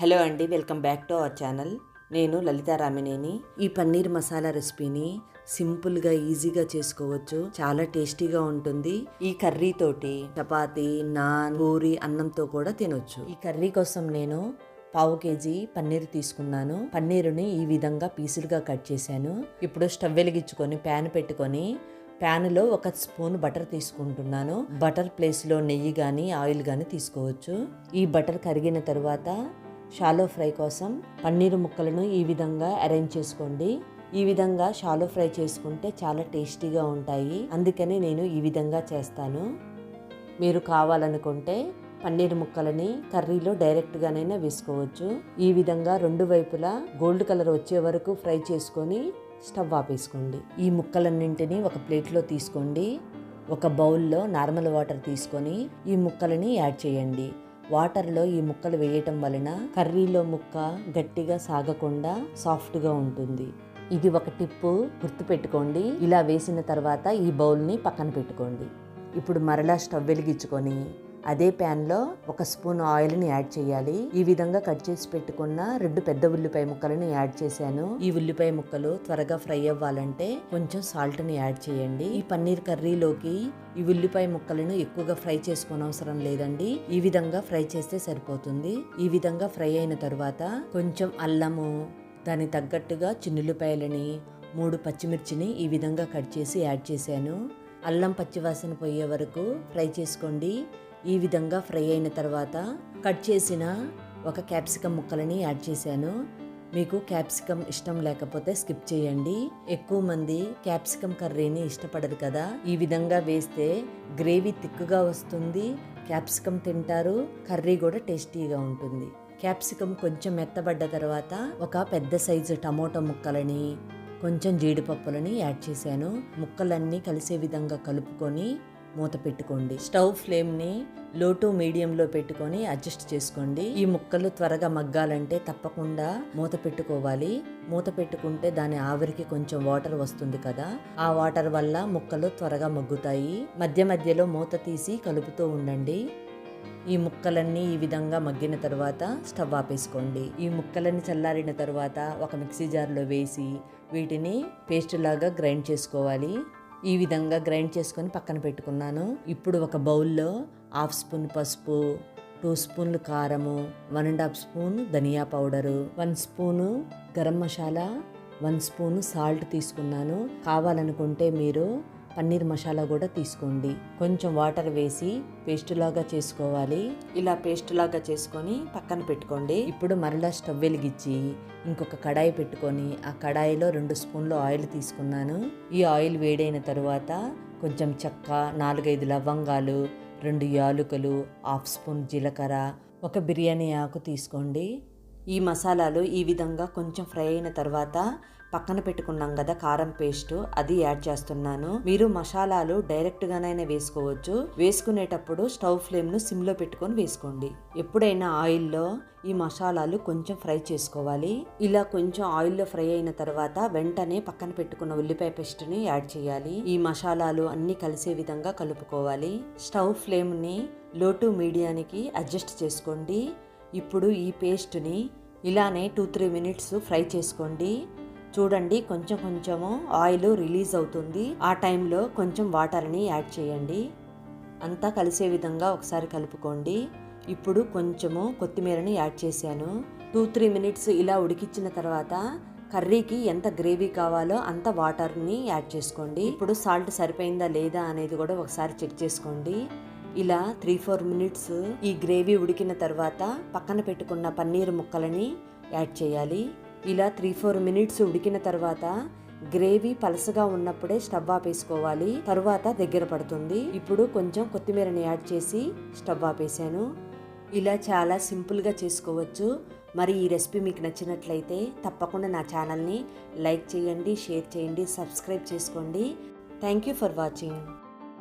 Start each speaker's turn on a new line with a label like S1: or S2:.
S1: Hello అండి welcome back to our channel. నేను లలితారామినేని ఈ పన్నీర్ మసాలా రెసిపీని సింపుల్గా ఈజీగా చేసుకోవచ్చు. చాలా టేస్టీగా ఉంటుంది. ఈ కర్రీ తోటి చపాతి నాన్ పూరి అన్నంతో కూడా తినొచ్చు. ఈ కర్రీ కోసం నేను పావు కేజీ పన్నీర్ తీసుకున్నాను. పన్నీరుని ఈ విధంగా పీసులుగా కట్ చేశాను. ఇప్పుడు స్టవ్ వెలిగించుకొని ప్యాన్ పెట్టుకొని ప్యాన్లో ఒక స్పూన్ బటర్ తీసుకుంటున్నాను. బటర్ ప్లేస్లో నెయ్యి కానీ ఆయిల్ కానీ తీసుకోవచ్చు. ఈ బటర్ కరిగిన తర్వాత షాలో ఫ్రై కోసం పన్నీరు ముక్కలను ఈ విధంగా అరేంజ్ చేసుకోండి. ఈ విధంగా షాలో ఫ్రై చేసుకుంటే చాలా టేస్టీగా ఉంటాయి. అందుకని నేను ఈ విధంగా చేస్తాను. మీరు కావాలనుకుంటే పన్నీర్ ముక్కలని కర్రీలో డైరెక్ట్గానైనా వేసుకోవచ్చు. ఈ విధంగా రెండు వైపులా గోల్డ్ కలర్ వచ్చే వరకు ఫ్రై చేసుకొని స్టవ్ ఆపేసుకోండి. ఈ ముక్కలన్నింటినీ ఒక ప్లేట్లో తీసుకోండి. ఒక బౌల్లో నార్మల్ వాటర్ తీసుకొని ఈ ముక్కలని యాడ్ చేయండి. వాటర్లో ఈ ముక్కలు వేయటం వలన కర్రీలో ముక్క గట్టిగా సాగకుండా సాఫ్ట్గా ఉంటుంది. ఇది ఒక టిప్పు గుర్తుపెట్టుకోండి. ఇలా వేసిన తర్వాత ఈ బౌల్ని పక్కన పెట్టుకోండి. ఇప్పుడు మరలా స్టవ్ వెలిగించుకొని అదే ప్యాన్లో ఒక స్పూన్ ఆయిల్ని యాడ్ చేయాలి. ఈ విధంగా కట్ చేసి పెట్టుకున్న రెండు పెద్ద ఉల్లిపాయ ముక్కలను యాడ్ చేశాను. ఈ ఉల్లిపాయ ముక్కలు త్వరగా ఫ్రై అవ్వాలంటే కొంచెం సాల్ట్ని యాడ్ చేయండి. ఈ పన్నీర్ కర్రీలోకి ఈ ఉల్లిపాయ ముక్కలను ఎక్కువగా ఫ్రై చేసుకోని అవసరం లేదండి. ఈ విధంగా ఫ్రై చేస్తే సరిపోతుంది. ఈ విధంగా ఫ్రై అయిన తర్వాత కొంచెం అల్లము దానికి తగ్గట్టుగా చిన్నుల్లిపాయలని మూడు పచ్చిమిర్చిని ఈ విధంగా కట్ చేసి యాడ్ చేశాను. అల్లం పచ్చివాసన పోయే వరకు ఫ్రై చేసుకోండి. ఈ విధంగా ఫ్రై అయిన తర్వాత కట్ చేసిన ఒక క్యాప్సికమ్ ముక్కలని యాడ్ చేశాను. మీకు క్యాప్సికమ్ ఇష్టం లేకపోతే స్కిప్ చేయండి. ఎక్కువ మంది క్యాప్సికమ్ కర్రీని ఇష్టపడరు కదా. ఈ విధంగా వేస్తే గ్రేవీ తిక్కుగా వస్తుంది. క్యాప్సికమ్ తింటారు. కర్రీ కూడా టేస్టీగా ఉంటుంది. క్యాప్సికమ్ కొంచెం మెత్తబడ్డ తర్వాత ఒక పెద్ద సైజు టమోటా ముక్కలని కొంచెం జీడిపప్పులని యాడ్ చేశాను. ముక్కలన్నీ కలిసే విధంగా కలుపుకొని మూత పెట్టుకోండి. స్టవ్ ఫ్లేమ్ని లో టు మీడియంలో పెట్టుకొని అడ్జస్ట్ చేసుకోండి. ఈ ముక్కలు త్వరగా మగ్గాలంటే తప్పకుండా మూత పెట్టుకోవాలి. మూత పెట్టుకుంటే దాని ఆవిరికి కొంచెం వాటర్ వస్తుంది కదా. ఆ వాటర్ వల్ల ముక్కలు త్వరగా మగ్గుతాయి. మధ్య మధ్యలో మూత తీసి కలుపుతూ ఉండండి. ఈ ముక్కలన్నీ ఈ విధంగా మగ్గిన తర్వాత స్టవ్ ఆపేసుకోండి. ఈ ముక్కలన్నీ చల్లారిన తర్వాత ఒక మిక్సీ జార్లో వేసి వీటిని పేస్ట్ లాగా గ్రైండ్ చేసుకోవాలి. ఈ విధంగా గ్రైండ్ చేసుకొని పక్కన పెట్టుకున్నాను. ఇప్పుడు ఒక బౌల్లో హాఫ్ స్పూన్ పసుపు టూ స్పూన్లు కారము one and half spoon dhaniya powder one spoon garam masala one spoon salt తీసుకున్నాను. కావాలనుకుంటే మీరు పన్నీర్ మసాలా కూడా తీసుకోండి. కొంచెం వాటర్ వేసి పేస్ట్ లాగా చేసుకోవాలి. ఇలా పేస్ట్ లాగా చేసుకొని పక్కన పెట్టుకోండి. ఇప్పుడు మరలా స్టవ్ వెలిగించి ఇంకొక కడాయి పెట్టుకొని ఆ కడాయిలో రెండు స్పూన్లు ఆయిల్ తీసుకున్నాను. ఈ ఆయిల్ వేడైన తరువాత కొంచెం చెక్క నాలుగైదు లవంగాలు రెండు యాలుకలు హాఫ్ స్పూన్ జీలకర్ర ఒక బిర్యానీ ఆకు తీసుకోండి. ఈ మసాలాలు ఈ విధంగా కొంచెం ఫ్రై అయిన తర్వాత పక్కన పెట్టుకున్నాం కదా కారం పేస్ట్ అది యాడ్ చేస్తున్నాను. మీరు మసాలాలు డైరెక్ట్ గానైనా వేసుకోవచ్చు. వేసుకునేటప్పుడు స్టవ్ ఫ్లేమ్ను సిమ్లో పెట్టుకొని వేసుకోండి. ఎప్పుడైనా ఆయిల్లో ఈ మసాలాలు కొంచెం ఫ్రై చేసుకోవాలి. ఇలా కొంచెం ఆయిల్లో ఫ్రై అయిన తర్వాత వెంటనే పక్కన పెట్టుకున్న ఉల్లిపాయ పేస్ట్ని యాడ్ చేయాలి. ఈ మసాలాలు అన్ని కలిసే విధంగా కలుపుకోవాలి. స్టవ్ ఫ్లేమ్ని లో టు మీడియానికి అడ్జస్ట్ చేసుకోండి. ఇప్పుడు ఈ పేస్ట్ని ఇలానే టూ త్రీ మినిట్స్ ఫ్రై చేసుకోండి. చూడండి కొంచెం కొంచెము ఆయిల్ రిలీజ్ అవుతుంది. ఆ టైంలో కొంచెం వాటర్ని యాడ్ చేయండి. అంతా కలిసే విధంగా ఒకసారి కలుపుకోండి. ఇప్పుడు కొంచెము కొత్తిమీరని యాడ్ చేశాను. టూ త్రీ మినిట్స్ ఇలా ఉడికించిన తర్వాత కర్రీకి ఎంత గ్రేవీ కావాలో అంత వాటర్ని యాడ్ చేసుకోండి. ఇప్పుడు సాల్ట్ సరిపోయిందా లేదా అనేది కూడా ఒకసారి చెక్ చేసుకోండి. ఇలా త్రీ ఫోర్ మినిట్స్ ఈ గ్రేవీ ఉడికిన తర్వాత పక్కన పెట్టుకున్న పన్నీర్ ముక్కలని యాడ్ చేయాలి. ఇలా త్రీ ఫోర్ మినిట్స్ ఉడికిన తర్వాత గ్రేవీ పలసగా ఉన్నప్పుడే స్టవ్ ఆపేసుకోవాలి. తర్వాత దగ్గర పడుతుంది. ఇప్పుడు కొంచెం కొత్తిమీరని యాడ్ చేసి స్టవ్ ఆపేసాను ఇలా చాలా సింపుల్గా చేసుకోవచ్చు. మరి ఈ రెసిపీ మీకు నచ్చినట్లయితే తప్పకుండా నా ఛానల్ని లైక్ చేయండి షేర్ చేయండి సబ్స్క్రైబ్ చేసుకోండి. Thank you for watching